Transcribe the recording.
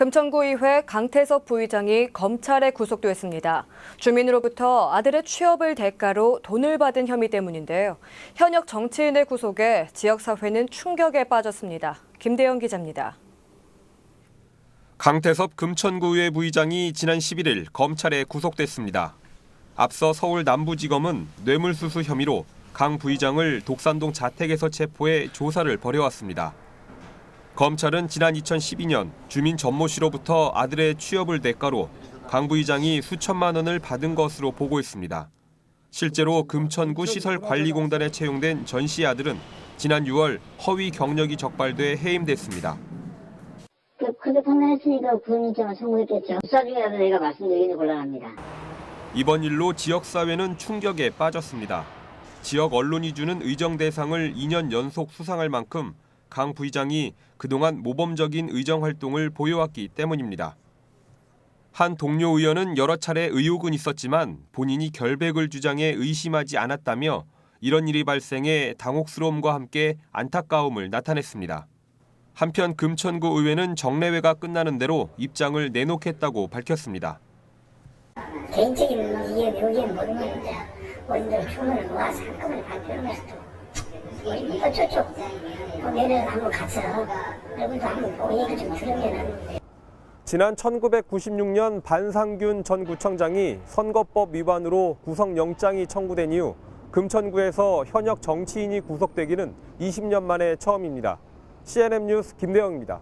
금천구의회 강태섭 부의장이 검찰에 구속됐습니다. 주민으로부터 아들의 취업을 대가로 돈을 받은 혐의 때문인데요. 현역 정치인의 구속에 지역사회는 충격에 빠졌습니다. 김대영 기자입니다. 강태섭 금천구의회 부의장이 지난 11일 검찰에 구속됐습니다. 앞서 서울 남부지검은 뇌물수수 혐의로 강 부의장을 독산동 자택에서 체포해 조사를 벌여왔습니다. 검찰은 지난 2012년 주민 전모 씨로부터 아들의 취업을 대가로 강 부의장이 수천만 원을 받은 것으로 보고 있습니다. 실제로 금천구 시설관리공단에 채용된 전 씨의 아들은 지난 6월 허위 경력이 적발돼 해임됐습니다. 그, 그렇게 판단했으니까 구형영장을 선고했겠죠. 수사 중이라도 내가 말씀드리기는 곤란합니다. 이번 일로 지역 사회는 충격에 빠졌습니다. 지역 언론이 주는 의정 대상을 2년 연속 수상할 만큼 강 부의장이 그동안 모범적인 의정 활동을 보여왔기 때문입니다. 한 동료 의원은 여러 차례 의혹은 있었지만 본인이 결백을 주장해 의심하지 않았다며 이런 일이 발생해 당혹스러움과 함께 안타까움을 나타냈습니다. 한편 금천구 의회는 정례회가 끝나는 대로 입장을 내놓겠다고 밝혔습니다. 개인적인 이해, 여기에는 모든 건데, 원인들 표현을 모아서 한꺼번에 발표하면서 또, 들으면은, 지난 1996년 반상균 전 구청장이 선거법 위반으로 구속영장이 청구된 이후 금천구에서 현역 정치인이 구속되기는 20년 만에 처음입니다. CNN 뉴스 김대영입니다.